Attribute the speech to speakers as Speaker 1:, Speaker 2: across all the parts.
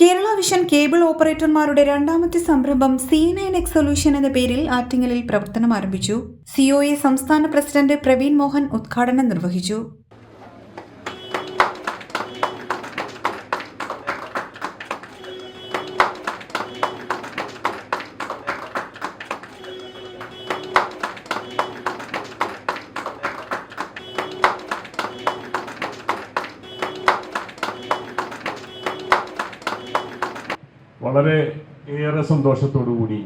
Speaker 1: Kerala vision cable ഓപ്പറേറ്റർമാരുടെ രണ്ടാമത്തെ സംരംഭം C nine X solution എന്ന പേരിൽ ആറ്റിങ്ങലിൽ പ്രവർത്തനം ആരംഭിച്ചു. സിഒഎ സംസ്ഥാന പ്രസിഡന്റ് പ്രവീൺ മോഹൻ ഉദ്ഘാടനം നിർവഹിച്ചു.
Speaker 2: വളരെ ഏറെ സന്തോഷത്തോടു കൂടി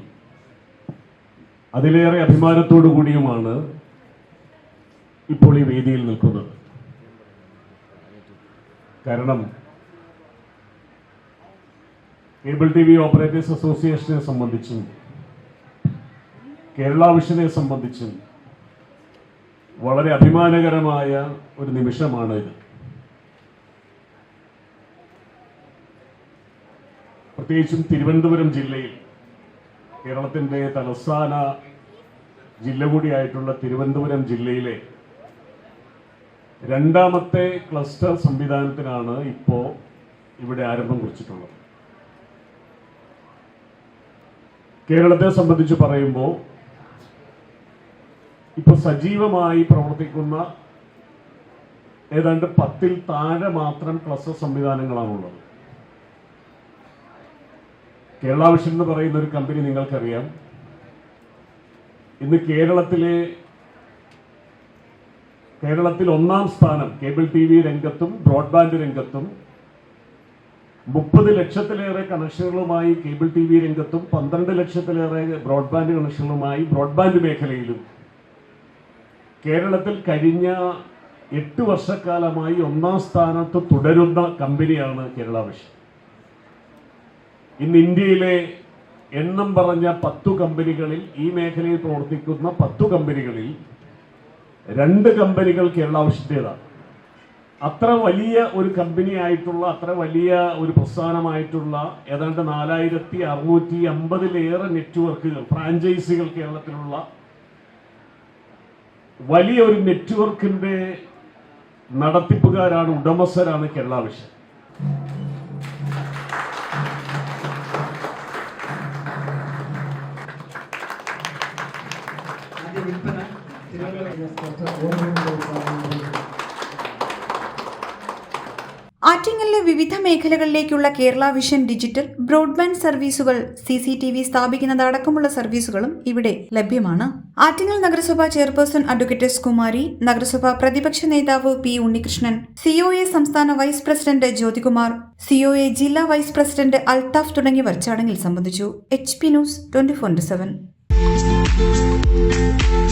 Speaker 2: അതിലേറെ അഭിമാനത്തോടു കൂടിയുമാണ് ഇപ്പോൾ ഈ വേദിയിൽ നിൽക്കുന്നത്. കാരണം കേബിൾ ടി വി ഓപ്പറേറ്റേഴ്സ് അസോസിയേഷനെ സംബന്ധിച്ചും കേരള വിഷനെ സംബന്ധിച്ചും വളരെ അഭിമാനകരമായ ഒരു നിമിഷമാണ് ഇത്. പ്രത്യേകിച്ചും തിരുവനന്തപുരം ജില്ലയിൽ കേരളത്തിന്റെ തലസ്ഥാന ജില്ല കൂടിയായിട്ടുള്ള തിരുവനന്തപുരം ജില്ലയിലെ രണ്ടാമത്തെ ക്ലസ്റ്റർ സംവിധാനത്തിനാണ് ഇപ്പോൾ ഇവിടെ ആരംഭം കുറിച്ചിട്ടുള്ളത്. കേരളത്തെ സംബന്ധിച്ച് പറയുമ്പോൾ ഇപ്പോൾ സജീവമായി പ്രവർത്തിക്കുന്ന ഏതാണ്ട് പത്തിൽ താഴെ മാത്രം ക്ലസ്റ്റർ സംവിധാനങ്ങളാണുള്ളത്. കേരള വിഷൻ എന്ന് പറയുന്ന ഒരു കമ്പനി നിങ്ങൾക്കറിയാം. ഇന്ന് കേരളത്തിലെ കേരളത്തിൽ ഒന്നാം സ്ഥാനം കേബിൾ ടി വി രംഗത്തും ബ്രോഡ്ബാൻഡ് രംഗത്തും മുപ്പത് ലക്ഷത്തിലേറെ കണക്ഷനുകളുമായി കേബിൾ ടി വി രംഗത്തും പന്ത്രണ്ട് ലക്ഷത്തിലേറെ ബ്രോഡ്ബാൻഡ് കണക്ഷനുകളുമായി ബ്രോഡ്ബാൻഡ് മേഖലയിലും കേരളത്തിൽ കഴിഞ്ഞ എട്ട് വർഷക്കാലമായി ഒന്നാം സ്ഥാനത്ത് തുടരുന്ന കമ്പനിയാണ് കേരള വിഷൻ ഇന്ന് ഇന്ത്യയിലെ എണ്ണം പറഞ്ഞ പത്തു കമ്പനികളിൽ ഈ മേഖലയിൽ പ്രവർത്തിക്കുന്ന പത്തു കമ്പനികളിൽ രണ്ട് കമ്പനികൾ കേരള ആവശ്യത്തേതാണ്. അത്ര വലിയ ഒരു കമ്പനി ആയിട്ടുള്ള അത്ര വലിയ ഒരു പ്രസ്ഥാനമായിട്ടുള്ള ഏതാണ്ട് നാലായിരത്തി അറുന്നൂറ്റി അമ്പതിലേറെ നെറ്റ്വർക്കുകൾ ഫ്രാഞ്ചൈസികൾ കേരളത്തിലുള്ള വലിയ ഒരു നെറ്റ്വർക്കിന്റെ നടത്തിപ്പുകാരാണ് ഉടമസ്ഥരാണ് കേരള വിഷൻ
Speaker 1: ആറ്റിങ്ങലിലെ വിവിധ മേഖലകളിലേക്കുള്ള കേരള വിഷൻ ഡിജിറ്റൽ ബ്രോഡ്ബാൻഡ് സർവീസുകൾ സി സി ടി വി സ്ഥാപിക്കുന്നതടക്കമുള്ള സർവീസുകളും ഇവിടെ ലഭ്യമാണ്. ആറ്റിങ്ങൽ നഗരസഭാ ചെയർപേഴ്സൺ അഡ്വക്കേറ്റ് എസ് കുമാരി നഗരസഭ പ്രതിപക്ഷ നേതാവ് P Unnikrishnan C O A സംസ്ഥാന vice president Jyothikumar C O A ജില്ലാ വൈസ് പ്രസിഡന്റ് അൽത്താഫ് തുടങ്ങിയവർ ചടങ്ങിൽ സംബന്ധിച്ചു. H P news twenty four seven.